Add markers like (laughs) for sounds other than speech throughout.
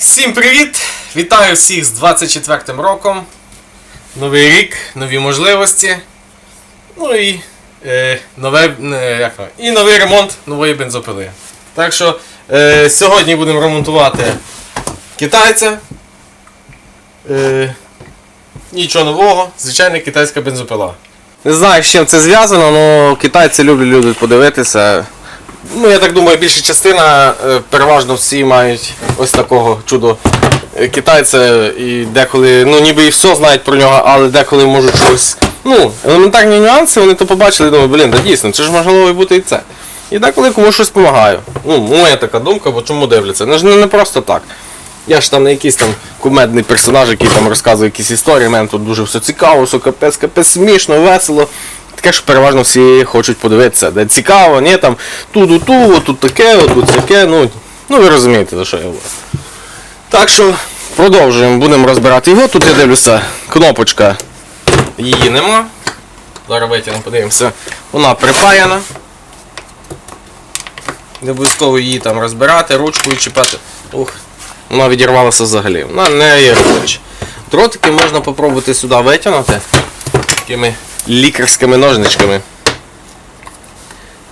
Всім привіт! Вітаю всіх з 24 роком. Новий рік, нові можливості. Ну і, е, нове, е, як, і новий ремонт нової бензопили. Так що е, сьогодні будемо ремонтувати китайця. Е, нічого нового, звичайна китайська бензопила. Не знаю, з чим це зв'язано, але китайці люблять люди подивитися. Ну, я так думаю, більша частина, е, переважно всі мають ось такого чудо е, китайця і деколи, ну ніби і все знають про нього, але деколи можуть щось. Ну, елементарні нюанси, вони то побачили і думають, блін, та дійсно, це ж можливо бути і це. І деколи комусь щось допомагаю. Ну, моя така думка, бо чому дивляться? Не ж не просто так. Я ж там не якийсь там кумедний персонаж, який там розказує якісь історії, мене тут дуже все цікаво, все капець, капець смішно, весело. Таке, що переважно всі хочуть подивитися, де цікаво, ні, там ту-ду-ту, тут таке, тут таке, ну, ну ви розумієте, за що я говорю. Так що продовжуємо, будемо розбирати його. Тут я дивлюся, кнопочка її нема. Зараз витягнемо, подивимося. Вона припаяна. Не обов'язково її там розбирати, ручкою чіпати. Ух, вона відірвалася взагалі. Вона не є робоча. Дротики можна попробувати сюди витягнути такими лікарськими ножничками.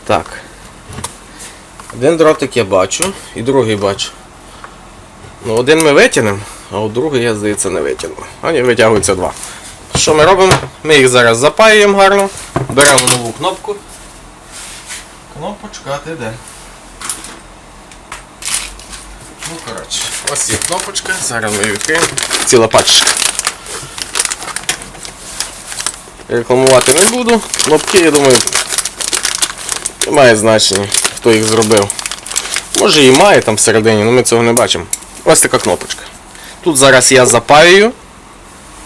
Так. Один дротик я бачу і другий бачу. Ну, один ми витягнемо, а от другий я, здається, не витягну. А ні, витягуються два. Що ми робимо? Ми їх зараз запаюємо гарно, беремо нову кнопку. Кнопочка, ти де? Ну, коротше, ось є кнопочка, зараз ми її відкриємо. Ціла пачка. Рекламувати не буду. Кнопки, я думаю, не має значення, хто їх зробив. Може і має там всередині, але ми цього не бачимо. Ось така кнопочка. Тут зараз я запаюю.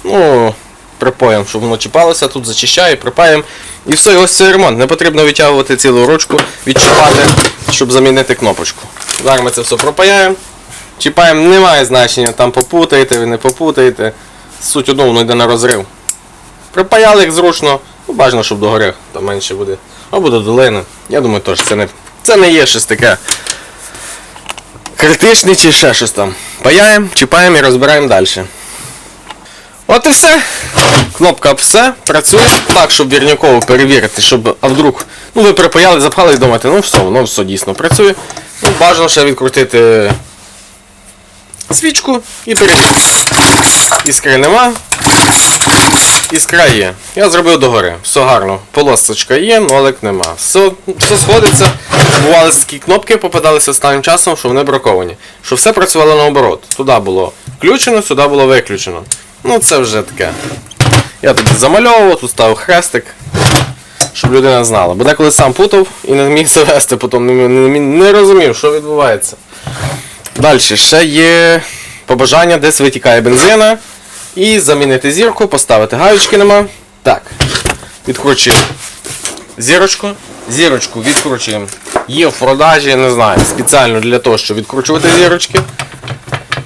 Ну, припоєм, щоб воно чіпалося, тут зачищаю, припаємо. І все, і ось цей ремонт. Не потрібно витягувати цілу ручку, відчіпати, щоб замінити кнопочку. Зараз ми це все пропаяємо. Чіпаємо, немає значення, там попутаєте, ви не попутаєте. Суть одного воно йде на розрив. Припаяли як зручно, ну бажано, щоб догори там менше буде. Або до долини. Я думаю, теж це не, це не є щось таке критичне чи ще щось там. Паяємо, чіпаємо і розбираємо далі. От і все. Кнопка все працює так, щоб вірняково перевірити, щоб а вдруг. Ну ви припаяли, запхали і думаєте, ну все, воно все дійсно працює. Ну, бажано ще відкрутити свічку і перевірити. Іскри нема. Іскра є. Я зробив догори. Все гарно. Полосочка є, нолик нема. Все, все сходиться. Бували такі кнопки, попадалися останнім часом, що вони браковані. Що все працювало наоборот. Туди було включено, сюди було виключено. Ну це вже таке. Я тут замальовував, тут ставив хрестик, щоб людина знала. Бо деколи сам путав і не міг завести, потім не, не, не розумів, що відбувається. Далі ще є побажання, десь витікає бензина. І замінити зірку, поставити гаючки нема. Так. Відкручуємо зірочку. Зірочку відкручуємо. Є в продажі, не знаю, спеціально для того, щоб відкручувати зірочки.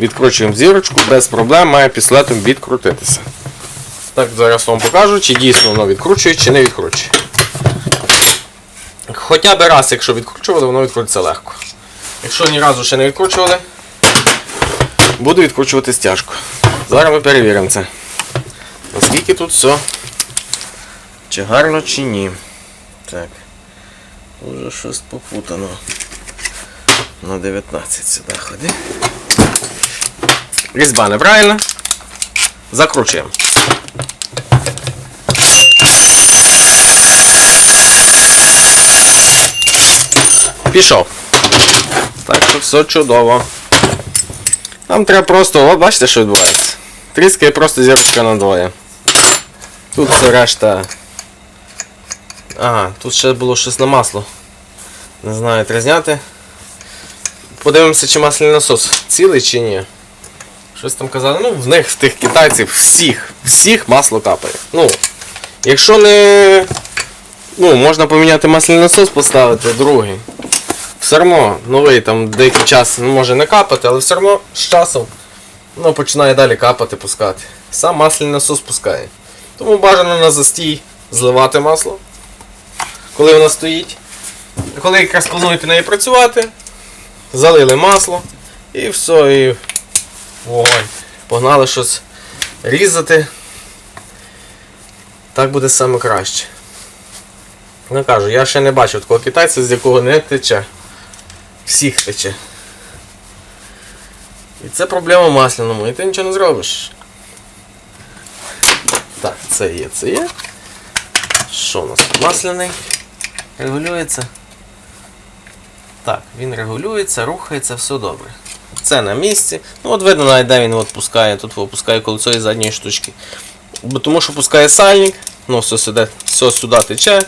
Відкручуємо зірочку, без проблем має пістолетом відкрутитися. Так, зараз вам покажу, чи дійсно воно відкручує, чи не відкручує. Хоча б раз, якщо відкручували, воно відкрутиться легко. Якщо ні разу ще не відкручували, буду відкручувати стяжку. Зараз ми перевіримо це. Наскільки тут все. Чи гарно, чи ні. Так. Уже щось попутано. На 19 сюди ходи. Різьба неправильна. Закручуємо. Пішов. Так що все чудово. Нам треба просто, о, бачите, що відбувається. Тріскає просто зірочка на двоє. Тут все решта. Ага, тут ще було щось на масло. Не знаю, треба зняти. Подивимося, чи масляний насос цілий чи ні. Щось там казали, ну в них, в тих китайців, всіх, всіх масло капає. Ну, якщо не. Ну, можна поміняти масляний насос, поставити другий. Все одно новий там деякий час ну, може не капати, але все одно з часом воно починає далі капати, пускати. Сам масляний насос пускає. Тому бажано на застій зливати масло, коли воно стоїть. Коли якраз плануєте нею працювати, залили масло і все, і Вогонь. Погнали щось різати. Так буде саме краще. Ну кажу, я ще не бачив такого китайця, з якого не тече. Всіх тече. І це проблема масляному, і ти нічого не зробиш. Так, це є, це є. Що у нас? Масляний? Регулюється. Так, він регулюється, рухається, все добре. Це на місці. Ну от видно навіть де він от пускає, тут опускає колесо із задньої штучки. Бо тому що пускає сальник, ну все сюди, все сюди тече.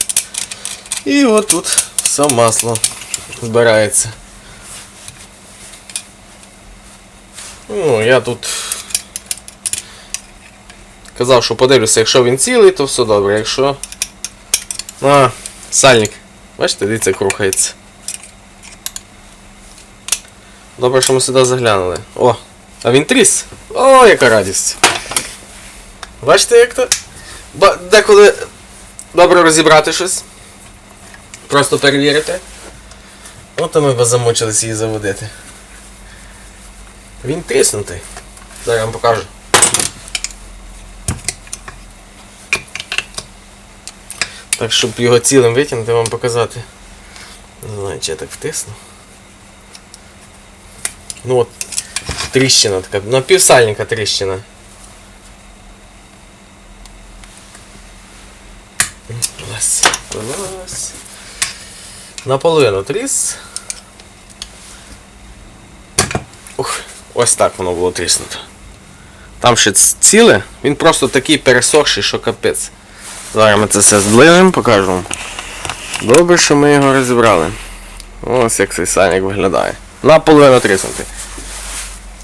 І от тут все масло збирається. Ну, я тут казав, що подивлюся, якщо він цілий, то все добре. Якщо. А, сальник. Бачите, дивіться, як рухається. Добре, що ми сюди заглянули. О! А він тріс! О, яка радість! Бачите, як то? Ба- Деколи добре розібрати щось. Просто перевірити. От ми б замучилися її заводити. Він тріснутий. Зараз я вам покажу. Так, щоб його цілим витягнути, вам показати. Не знаю, чи я так втисну. Ну от, тріщина така, на півсальника тріщина. Наполовину тріс. Ух, ось так воно було тріснуто. Там ще ціле, він просто такий пересохший, що капець. Зараз ми це все зближимо, покажу вам. Добре, що ми його розібрали. Ось як цей сальник виглядає. Наполовину тріснутий.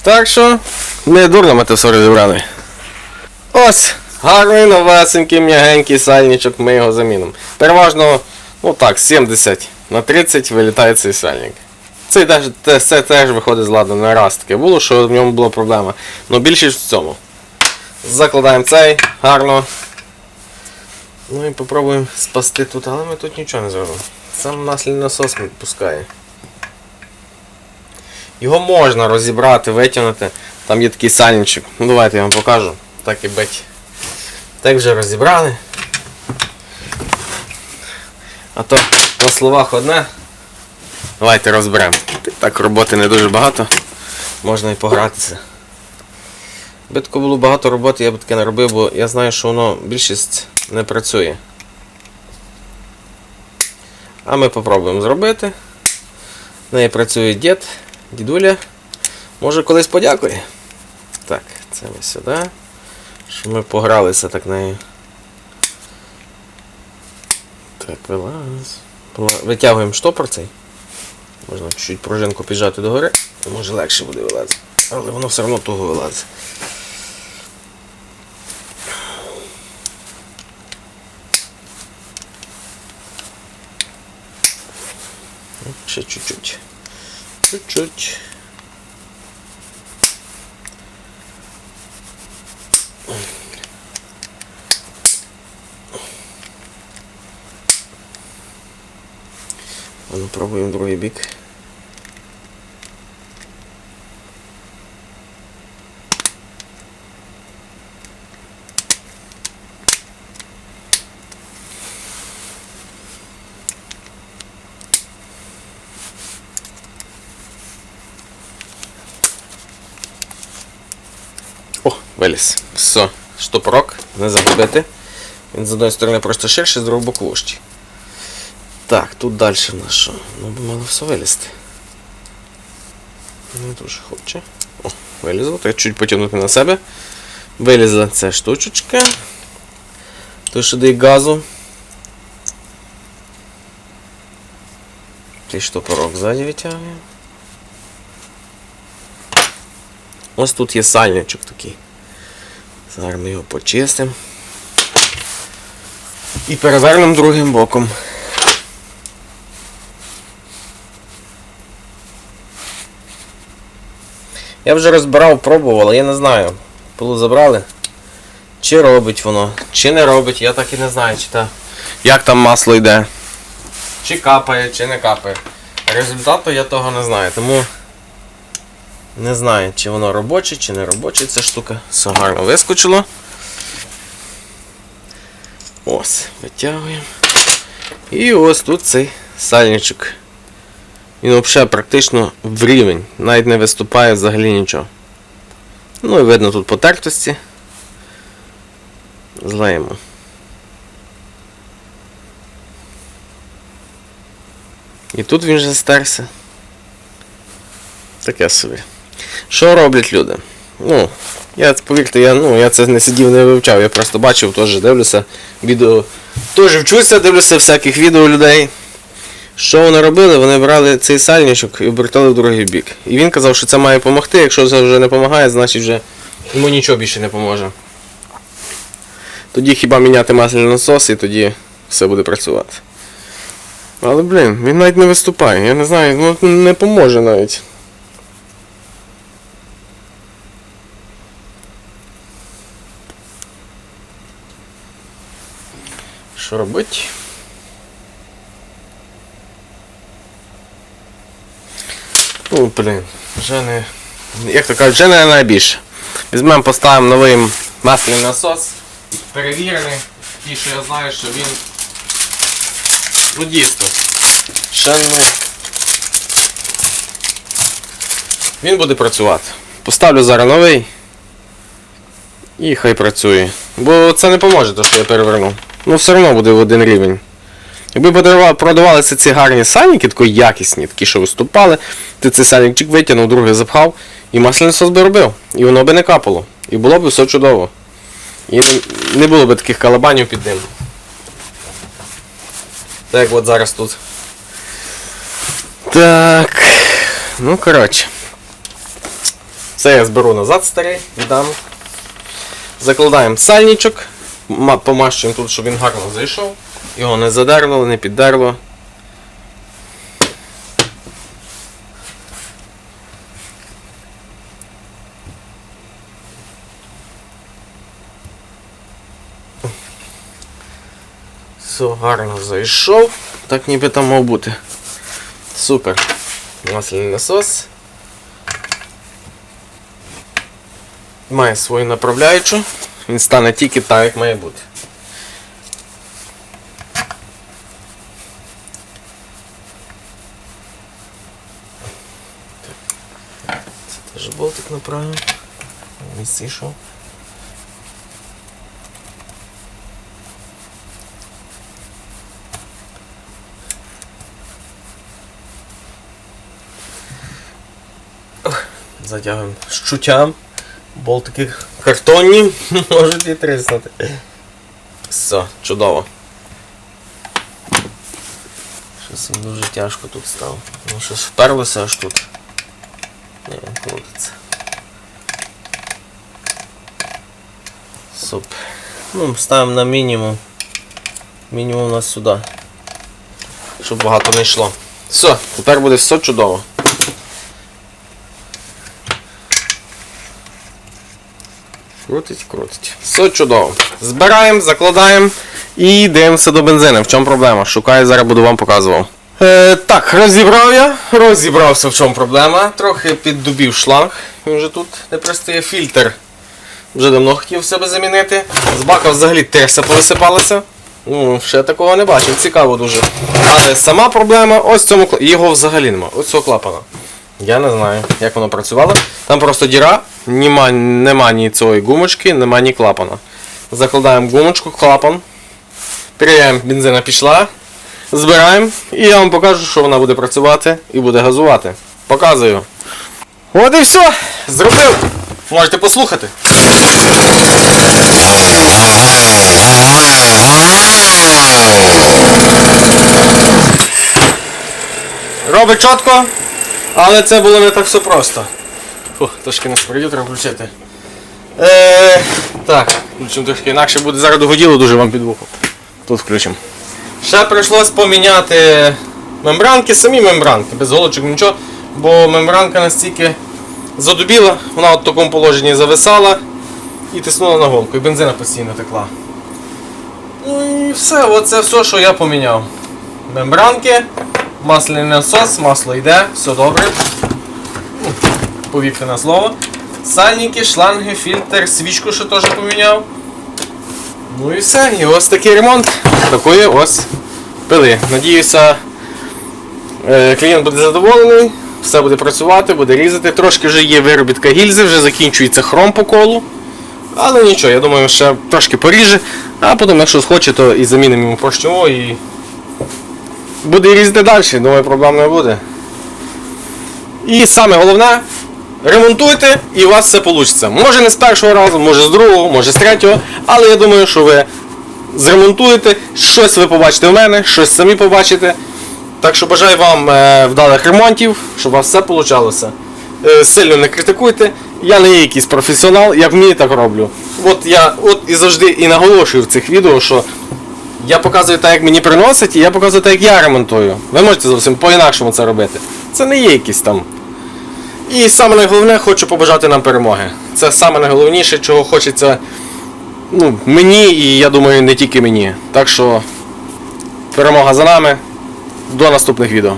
Так що, не дурно ми це все розібрали. Ось, гарний новесенький м'ягенький сальничок, ми його замінимо. Переважно, ну так, 70 на 30 вилітає цей сальник. Цей теж, те- це теж виходить з ладу не раз таке було, що в ньому була проблема. Ну більшість в цьому. Закладаємо цей, гарно. Ну і попробуємо спасти тут, але ми тут нічого не зробимо. Сам наслідний насос відпускає. Його можна розібрати, витягнути. Там є такий сальничок. Ну давайте я вам покажу. Так і бить. Так вже розібрали. А то на словах одне. Давайте розберемо. Так роботи не дуже багато. Можна і погратися. Якби тако було багато роботи, я б таке не робив, бо я знаю, що воно більшість не працює. А ми попробуємо зробити. В неї працює дід, дідуля. Може колись подякує. Так, це ми сюди. Що ми погралися так нею. Так, вилаз. Витягуємо штопор цей. Можна чуть-чуть пружинку піджати догори, то може легше буде вилазити. Але воно все одно туго вилазить. Ну, Ще чуть-чуть. Чуть-чуть. Ну пробуємо другий бік. О, виліз. Все, штопорок, не загубити. Він з одної сторони просто ширший, з другого боку вужчий. Так, тут далі в нас що? Ну би мало все вилізти. Не дуже хоче. О, вилізло, так чуть потягнути на себе. Вилізла ця штучечка. Той що дає газу. Той штопорок ззаді витягує. Ось тут є сальничок такий. Зараз ми його почистимо. І перевернемо другим боком. Я вже розбирав, пробував, але я не знаю. Пилу забрали. Чи робить воно, чи не робить, я так і не знаю, чи та... як там масло йде. Чи капає, чи не капає. Результату я того не знаю, тому Не знаю, чи воно робоче, чи не робоче ця штука. Все гарно вискочило. Ось, витягуємо. І ось тут цей сальничок. Він взагалі практично в рівень. Навіть не виступає взагалі нічого. Ну і видно тут потертості. Злеємо. І тут він вже стерся. Таке собі. Що роблять люди? Ну, я повірте, я, ну, я це не сидів, не вивчав, я просто бачив, теж дивлюся відео. Теж вчуся, дивлюся всяких відео людей. Що вони робили? Вони брали цей сальничок і обертали в другий бік. І він казав, що це має допомогти. Якщо це вже не допомагає, значить вже йому нічого більше не поможе. Тоді хіба міняти масляний насос і тоді все буде працювати. Але, блін, він навіть не виступає. Я не знаю, ну не поможе навіть. Що робити? Ну, блін, вже не. Як то кажуть, вже не найбільше. Візьмемо, поставимо новий масляний насос. Перевірений. І що я знаю, що він. Ну дійсно. Ще ну. Він буде працювати. Поставлю зараз новий. І хай працює. Бо це не поможе, те, що я перевернув. Ну все одно буде в один рівень. Якби продава- продавалися ці гарні сальники, такі якісні, такі, що виступали, ти цей сальничок витягнув, другий запхав, і масляний сос би робив. І воно би не капало. І було б все чудово. І не, не було б таких калабанів під ним. Так от зараз тут. Так. Ну, коротше. Це я зберу назад старий, віддам. Закладаємо сальничок, помащуємо тут, щоб він гарно зайшов. Його не задерло, не піддерло. Все гарно зайшов. Так ніби там мав бути. Супер. Масляний насос. Має свою направляючу. Він стане тільки так, як має бути. Це теж болтик направив. Місце йшов. Затягуємо з чуттям. Болтики картонні (laughs) можуть і тріснути. Все, чудово. Щось він дуже тяжко тут став. Ну щось вперлося аж тут. Ні, він крутиться. Супер. Ну, ставимо на мінімум. Мінімум у нас сюди. Щоб багато не йшло. Все, тепер буде все чудово. Крутить, крутить. Все чудово. Збираємо, закладаємо і дивимося до бензину. В чому проблема? Шукаю, зараз буду вам показував. Е, так, розібрав я, розібрався, в чому проблема. Трохи піддубів шланг. Він вже тут не пристає фільтр. Вже давно хотів себе замінити. З бака взагалі терся повисипалася. Ну, ще такого не бачив, цікаво дуже. Але сама проблема ось цьому кла- Його взагалі нема. Ось цього клапана. Я не знаю, як воно працювало. Там просто діра, нема, нема ні цієї гумочки, нема ні клапана. Закладаємо гумочку, клапан. Перевіряємо, бензина пішла. Збираємо і я вам покажу, що вона буде працювати і буде газувати. Показую. От і все. Зробив. Можете послухати. Робить чітко, але це було не так все просто. Фух, трошки спередю треба включити. Е, так, включимо трошки інакше буде зараз догоділо дуже вам під вухо. Тут включимо. Ще прийшлось поміняти мембранки, самі мембранки, без голочок нічого, бо мембранка настільки задубіла, вона от в такому положенні зависала і тиснула на голку, і бензина постійно текла. Ну і все, оце все, що я поміняв. Мембранки, масляний насос, масло йде, все добре. повітряне слово. Сальники, шланги, фільтр, свічку ще теж поміняв. Ну і все. І ось такий ремонт такої ось пили. Надіюся, е, клієнт буде задоволений, все буде працювати, буде різати. Трошки вже є виробітка гільзи, вже закінчується хром по колу. Але нічого, я думаю, ще трошки поріже, а потім, якщо схоче, то і замінимо йому поршньову і буде різати далі, думаю, проблем не буде. І саме головне, ремонтуйте і у вас все вийде. Може не з першого разу, може з другого, може з третього, але я думаю, що ви зремонтуєте, щось ви побачите в мене, щось самі побачите. Так що бажаю вам е, вдалих ремонтів, щоб у вас все вийшло. Е, сильно не критикуйте. Я не є якийсь професіонал, як вмію, так роблю. От я от і завжди і наголошую в цих відео, що я показую так, як мені приносить, і я показую так, як я ремонтую. Ви можете зовсім по-інакшому це робити. Це не є якісь там. І саме найголовне, хочу побажати нам перемоги. Це саме найголовніше, чого хочеться ну, мені і я думаю, не тільки мені. Так що перемога за нами. До наступних відео.